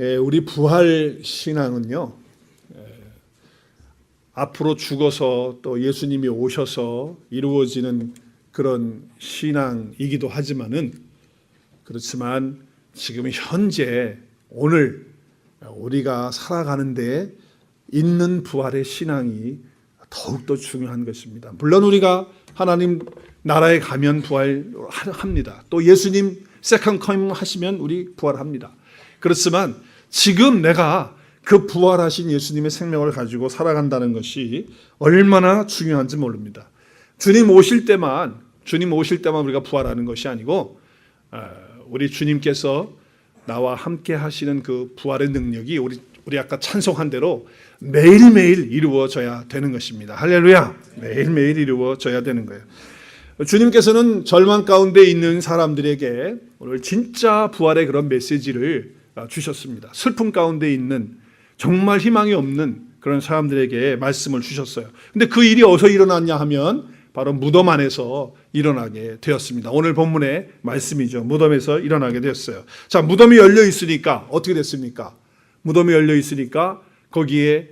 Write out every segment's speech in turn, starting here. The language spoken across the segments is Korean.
예, 우리 부활 신앙은요. 예, 앞으로 죽어서 또 예수님이 오셔서 이루어지는 그런 신앙이기도 하지만은 그렇지만 지금 현재 오늘 우리가 살아가는데 있는 부활의 신앙이 더욱더 중요한 것입니다. 물론 우리가 하나님 나라에 가면 부활합니다. 또 예수님 세컨 커밍 하시면 우리 부활합니다. 그렇지만 지금 내가 그 부활하신 예수님의 생명을 가지고 살아간다는 것이 얼마나 중요한지 모릅니다. 주님 오실 때만 주님 오실 때만 우리가 부활하는 것이 아니고 어, 우리 주님께서 나와 함께 하시는 그 부활의 능력이 우리 우리 아까 찬송한 대로 매일매일 이루어져야 되는 것입니다. 할렐루야. 매일매일 이루어져야 되는 거예요. 주님께서는 절망 가운데 있는 사람들에게 오늘 진짜 부활의 그런 메시지를 어, 주셨습니다. 슬픔 가운데 있는 정말 희망이 없는 그런 사람들에게 말씀을 주셨어요. 근데 그 일이 어디서 일어났냐 하면 바로 무덤 안에서 일어나게 되었습니다. 오늘 본문의 말씀이죠. 무덤에서 일어나게 되었어요. 자, 무덤이 열려 있으니까 어떻게 됐습니까? 무덤이 열려 있으니까 거기에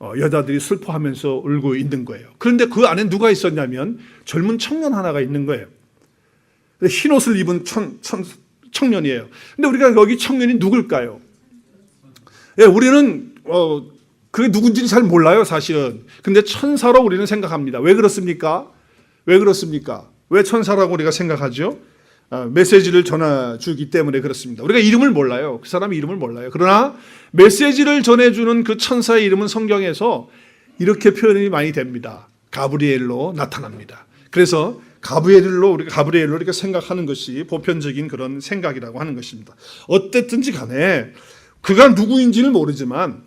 어, 여자들이 슬퍼하면서 울고 있는 거예요. 그런데 그 안에 누가 있었냐면 젊은 청년 하나가 있는 거예요. 흰 옷을 입은 청, 청, 청년이에요. 근데 우리가 여기 청년이 누굴까요? 예, 우리는 어, 그게 누군지는 잘 몰라요, 사실은. 근데 천사로 우리는 생각합니다. 왜 그렇습니까? 왜 그렇습니까? 왜 천사라고 우리가 생각하죠? 아, 메시지를 전해 주기 때문에 그렇습니다. 우리가 이름을 몰라요. 그 사람 이름을 몰라요. 그러나 메시지를 전해 주는 그 천사의 이름은 성경에서 이렇게 표현이 많이 됩니다. 가브리엘로 나타납니다. 그래서 가브리엘로 우리가 가브리엘로 이렇게 생각하는 것이 보편적인 그런 생각이라고 하는 것입니다. 어쨌든지 간에 그가 누구인지는 모르지만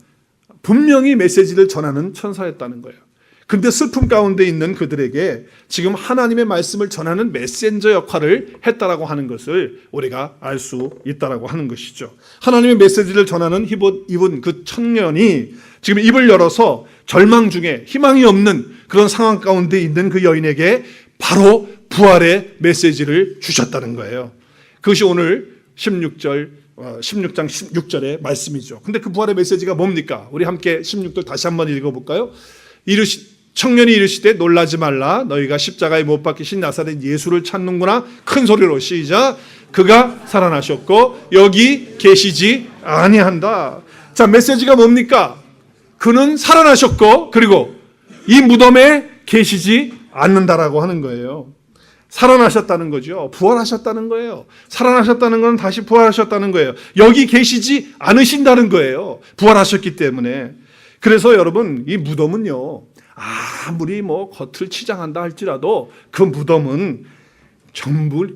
분명히 메시지를 전하는 천사였다는 거예요. 근데 슬픔 가운데 있는 그들에게 지금 하나님의 말씀을 전하는 메신저 역할을 했다라고 하는 것을 우리가 알 수 있다라고 하는 것이죠. 하나님의 메시지를 전하는 이분 그 청년이 지금 입을 열어서 절망 중에 희망이 없는 그런 상황 가운데 있는 그 여인에게 바로 부활의 메시지를 주셨다는 거예요. 그것이 오늘 16절 16장 16절의 말씀이죠. 근데 그 부활의 메시지가 뭡니까? 우리 함께 16절 다시 한번 읽어 볼까요? 이르시 청년이 이르시되 놀라지 말라 너희가 십자가에 못 박히신 나사렛 예수를 찾는구나 큰 소리로 시작 그가 살아나셨고 여기 계시지 아니한다. 자, 메시지가 뭡니까? 그는 살아나셨고 그리고 이 무덤에 계시지 않는다라고 하는 거예요. 살아나셨다는 거죠. 부활하셨다는 거예요. 살아나셨다는 건 다시 부활하셨다는 거예요. 여기 계시지 않으신다는 거예요. 부활하셨기 때문에. 그래서 여러분, 이 무덤은요, 아무리 뭐 겉을 치장한다 할지라도 그 무덤은 전부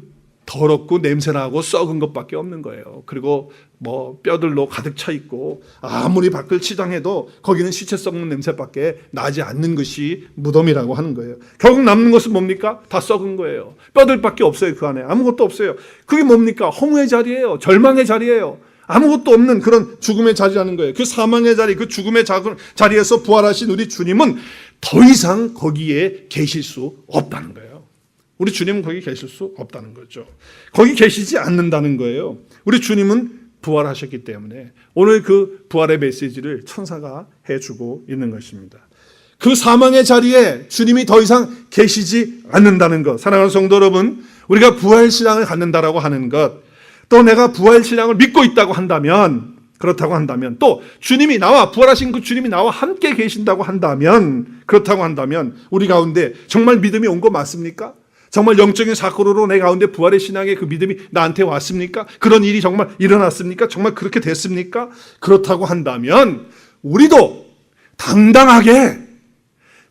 더럽고 냄새나고 썩은 것밖에 없는 거예요. 그리고 뭐 뼈들로 가득 차 있고 아무리 밖을 치장해도 거기는 시체 썩는 냄새밖에 나지 않는 것이 무덤이라고 하는 거예요. 결국 남는 것은 뭡니까? 다 썩은 거예요. 뼈들밖에 없어요. 그 안에 아무것도 없어요. 그게 뭡니까? 허무의 자리예요. 절망의 자리예요. 아무것도 없는 그런 죽음의 자리라는 거예요. 그 사망의 자리, 그 죽음의 자리에서 부활하신 우리 주님은 더 이상 거기에 계실 수 없다는 거예요. 우리 주님은 거기 계실 수 없다는 거죠. 거기 계시지 않는다는 거예요. 우리 주님은 부활하셨기 때문에 오늘 그 부활의 메시지를 천사가 해주고 있는 것입니다. 그 사망의 자리에 주님이 더 이상 계시지 않는다는 것. 사랑하는 성도 여러분, 우리가 부활 신앙을 갖는다라고 하는 것, 또 내가 부활 신앙을 믿고 있다고 한다면, 그렇다고 한다면, 또 주님이 나와, 부활하신 그 주님이 나와 함께 계신다고 한다면, 그렇다고 한다면, 우리 가운데 정말 믿음이 온 거 맞습니까? 정말 영적인 사건으로 내 가운데 부활의 신앙의 그 믿음이 나한테 왔습니까? 그런 일이 정말 일어났습니까? 정말 그렇게 됐습니까? 그렇다고 한다면 우리도 당당하게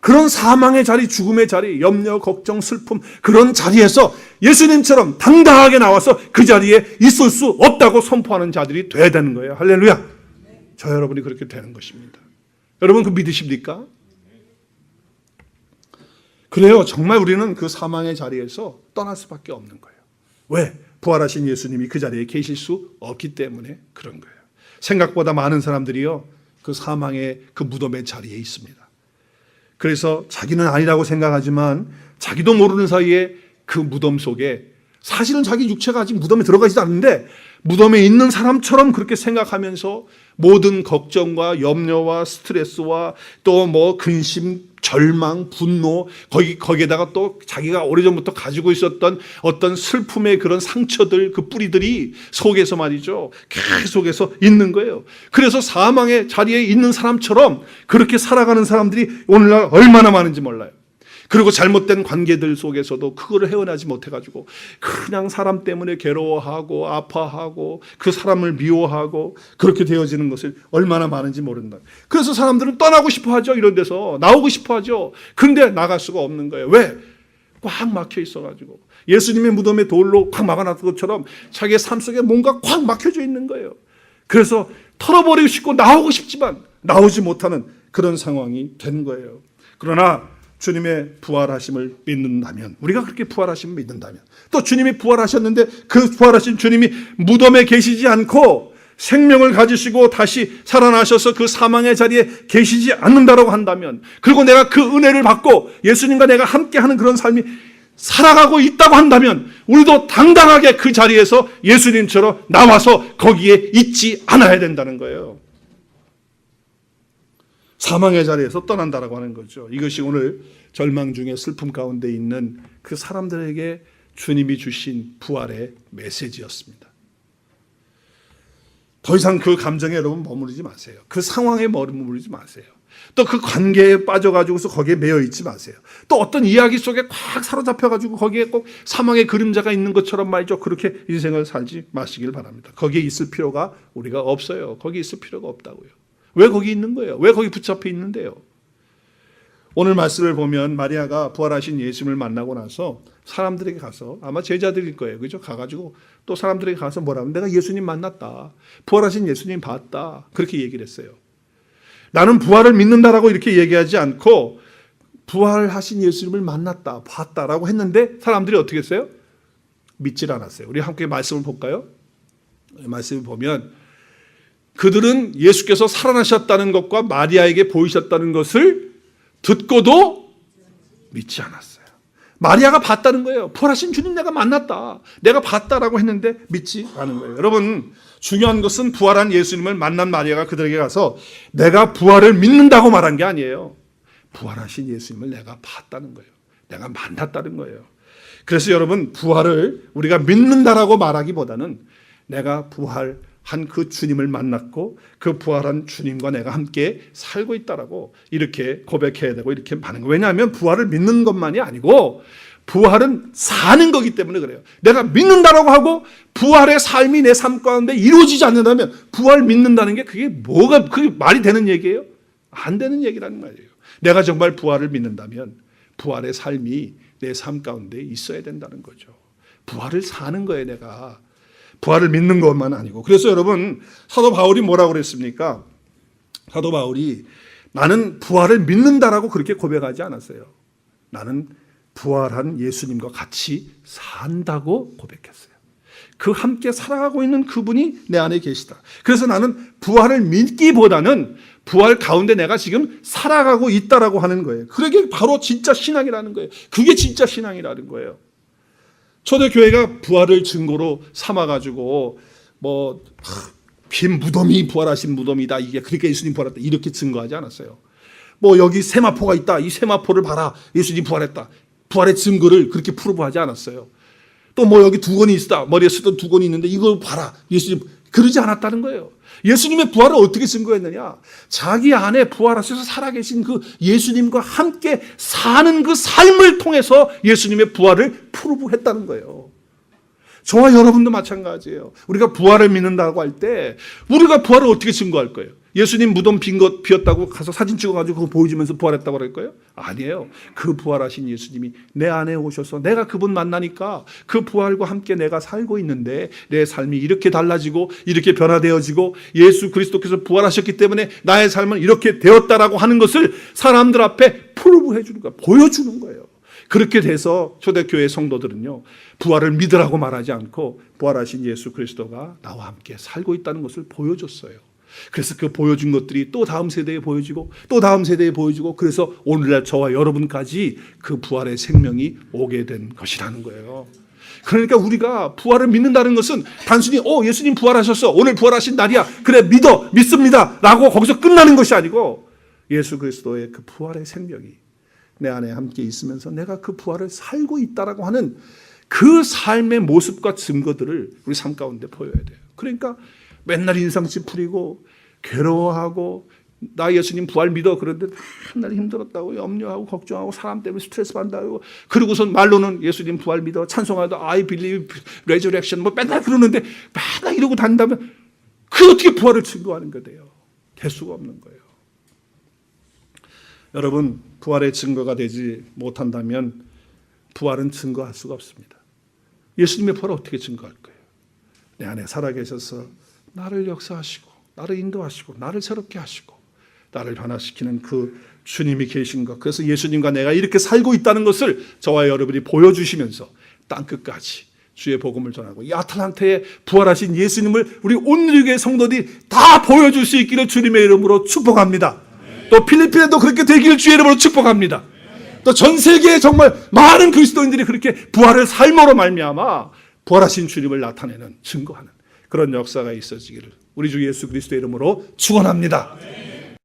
그런 사망의 자리, 죽음의 자리, 염려, 걱정, 슬픔 그런 자리에서 예수님처럼 당당하게 나와서 그 자리에 있을 수 없다고 선포하는 자들이 돼야 되는 거예요. 할렐루야. 저 여러분이 그렇게 되는 것입니다. 여러분 그 믿으십니까? 그래요. 정말 우리는 그 사망의 자리에서 떠날 수밖에 없는 거예요. 왜? 부활하신 예수님이 그 자리에 계실 수 없기 때문에 그런 거예요. 생각보다 많은 사람들이요. 그 사망의 그 무덤의 자리에 있습니다. 그래서 자기는 아니라고 생각하지만 자기도 모르는 사이에 그 무덤 속에 사실은 자기 육체가 아직 무덤에 들어가지도 않는데 무덤에 있는 사람처럼 그렇게 생각하면서 모든 걱정과 염려와 스트레스와 또 뭐 근심, 절망, 분노 거기 거기에다가 또 자기가 오래전부터 가지고 있었던 어떤 슬픔의 그런 상처들 그 뿌리들이 속에서 말이죠 계속해서 있는 거예요. 그래서 사망의 자리에 있는 사람처럼 그렇게 살아가는 사람들이 오늘날 얼마나 많은지 몰라요. 그리고 잘못된 관계들 속에서도 그거를 헤어나지 못해가지고 그냥 사람 때문에 괴로워하고 아파하고 그 사람을 미워하고 그렇게 되어지는 것을 얼마나 많은지 모른다. 그래서 사람들은 떠나고 싶어 하죠. 이런 데서. 나오고 싶어 하죠. 근데 나갈 수가 없는 거예요. 왜? 꽉 막혀 있어가지고. 예수님의 무덤에 돌로 꽉 막아놨던 것처럼 자기의 삶 속에 뭔가 꽉 막혀져 있는 거예요. 그래서 털어버리고 싶고 나오고 싶지만 나오지 못하는 그런 상황이 된 거예요. 그러나 주님의 부활하심을 믿는다면 우리가 그렇게 부활하심을 믿는다면 또 주님이 부활하셨는데 그 부활하신 주님이 무덤에 계시지 않고 생명을 가지시고 다시 살아나셔서 그 사망의 자리에 계시지 않는다라고 한다면 그리고 내가 그 은혜를 받고 예수님과 내가 함께 하는 그런 삶이 살아가고 있다고 한다면 우리도 당당하게 그 자리에서 예수님처럼 나와서 거기에 있지 않아야 된다는 거예요. 사망의 자리에서 떠난다라고 하는 거죠. 이것이 오늘 절망 중에 슬픔 가운데 있는 그 사람들에게 주님이 주신 부활의 메시지였습니다. 더 이상 그 감정에 여러분 머무르지 마세요. 그 상황에 머무르지 마세요. 또 그 관계에 빠져가지고서 거기에 매여 있지 마세요. 또 어떤 이야기 속에 꽉 사로잡혀가지고 거기에 꼭 사망의 그림자가 있는 것처럼 말이죠. 그렇게 인생을 살지 마시길 바랍니다. 거기에 있을 필요가 우리가 없어요. 거기 있을 필요가 없다고요. 왜 거기 있는 거예요? 왜 거기 붙잡혀 있는데요? 오늘 말씀을 보면 마리아가 부활하신 예수님을 만나고 나서 사람들에게 가서 아마 제자들일 거예요. 그죠? 가가지고 또 사람들에게 가서 뭐라면 내가 예수님 만났다. 부활하신 예수님 봤다. 그렇게 얘기를 했어요. 나는 부활을 믿는다라고 이렇게 얘기하지 않고 부활하신 예수님을 만났다. 봤다라고 했는데 사람들이 어떻게 했어요? 믿질 않았어요. 우리 함께 말씀을 볼까요? 말씀을 보면 그들은 예수께서 살아나셨다는 것과 마리아에게 보이셨다는 것을 듣고도 믿지 않았어요. 마리아가 봤다는 거예요. 부활하신 주님 내가 만났다. 내가 봤다라고 했는데 믿지 않은 거예요. 여러분, 중요한 것은 부활한 예수님을 만난 마리아가 그들에게 가서 내가 부활을 믿는다고 말한 게 아니에요. 부활하신 예수님을 내가 봤다는 거예요. 내가 만났다는 거예요. 그래서 여러분, 부활을 우리가 믿는다라고 말하기보다는 내가 부활 한 그 주님을 만났고 그 부활한 주님과 내가 함께 살고 있다라고 이렇게 고백해야 되고 이렇게 많은 거예요. 왜냐하면 부활을 믿는 것만이 아니고 부활은 사는 거기 때문에 그래요. 내가 믿는다라고 하고 부활의 삶이 내 삶 가운데 이루어지지 않는다면 부활 믿는다는 게 그게 뭐가 그게 말이 되는 얘기예요? 안 되는 얘기라는 말이에요. 내가 정말 부활을 믿는다면 부활의 삶이 내 삶 가운데 있어야 된다는 거죠. 부활을 사는 거예요, 내가. 부활을 믿는 것만 아니고. 그래서 여러분, 사도 바울이 뭐라고 그랬습니까? 사도 바울이 나는 부활을 믿는다라고 그렇게 고백하지 않았어요. 나는 부활한 예수님과 같이 산다고 고백했어요. 그 함께 살아가고 있는 그분이 내 안에 계시다. 그래서 나는 부활을 믿기보다는 부활 가운데 내가 지금 살아가고 있다라고 하는 거예요. 그게 바로 진짜 신앙이라는 거예요. 그게 진짜 신앙이라는 거예요. 초대교회가 부활을 증거로 삼아가지고 뭐 빈 무덤이 부활하신 무덤이다. 이게 그러니까 예수님 부활했다. 이렇게 증거하지 않았어요. 뭐 여기 세마포가 있다. 이 세마포를 봐라. 예수님 부활했다. 부활의 증거를 그렇게 프로브하지 않았어요. 또 뭐 여기 두건이 있다. 머리에 쓰던 두건이 있는데 이거 봐라. 예수님 그러지 않았다는 거예요. 예수님의 부활을 어떻게 증거했느냐? 자기 안에 부활하셔서 살아계신 그 예수님과 함께 사는 그 삶을 통해서 예수님의 부활을 프로브했다는 거예요. 저와 여러분도 마찬가지예요. 우리가 부활을 믿는다고 할 때 우리가 부활을 어떻게 증거할 거예요? 예수님 무덤 빈 것 비었다고 가서 사진 찍어가지고 그거 보여주면서 부활했다고 그럴 거예요? 아니에요. 그 부활하신 예수님이 내 안에 오셔서 내가 그분 만나니까 그 부활과 함께 내가 살고 있는데 내 삶이 이렇게 달라지고 이렇게 변화되어지고 예수 그리스도께서 부활하셨기 때문에 나의 삶은 이렇게 되었다라고 하는 것을 사람들 앞에 프로브해 주는 거예요. 보여주는 거예요. 그렇게 돼서 초대교회 성도들은요, 부활을 믿으라고 말하지 않고 부활하신 예수 그리스도가 나와 함께 살고 있다는 것을 보여줬어요. 그래서 그 보여준 것들이 또 다음 세대에 보여지고 또 다음 세대에 보여지고 그래서 오늘날 저와 여러분까지 그 부활의 생명이 오게 된 것이라는 거예요. 그러니까 우리가 부활을 믿는다는 것은 단순히 어 예수님 부활하셨어 오늘 부활하신 날이야 그래 믿어 믿습니다라고 거기서 끝나는 것이 아니고 예수 그리스도의 그 부활의 생명이 내 안에 함께 있으면서 내가 그 부활을 살고 있다라고 하는 그 삶의 모습과 증거들을 우리 삶 가운데 보여야 돼요. 그러니까 맨날 인상 찌푸리고 괴로워하고 나 예수님 부활 믿어 그런데 맨날 힘들었다고 염려하고 걱정하고 사람 때문에 스트레스 받는다고 그러고선 말로는 예수님 부활 믿어 찬송하다 I believe resurrection 뭐 맨날 그러는데 맨날 이러고 다닌다면 그 어떻게 부활을 증거하는 거예요? 될 수가 없는 거예요. 여러분 부활의 증거가 되지 못한다면 부활은 증거할 수가 없습니다. 예수님의 부활을 어떻게 증거할 거예요? 내 안에 살아계셔서 나를 역사하시고 나를 인도하시고 나를 새롭게 하시고 나를 변화시키는 그 주님이 계신 것. 그래서 예수님과 내가 이렇게 살고 있다는 것을 저와 여러분이 보여주시면서 땅 끝까지 주의 복음을 전하고 이 아틀란타에 부활하신 예수님을 우리 온누리교회 성도들이 다 보여줄 수 있기를 주님의 이름으로 축복합니다. 또 필리핀에도 그렇게 되기를 주의 이름으로 축복합니다. 또 전 세계에 정말 많은 그리스도인들이 그렇게 부활을 삶으로 말미암아 부활하신 주님을 나타내는 증거하는 그런 역사가 있어지기를 우리 주 예수 그리스도의 이름으로 축원합니다.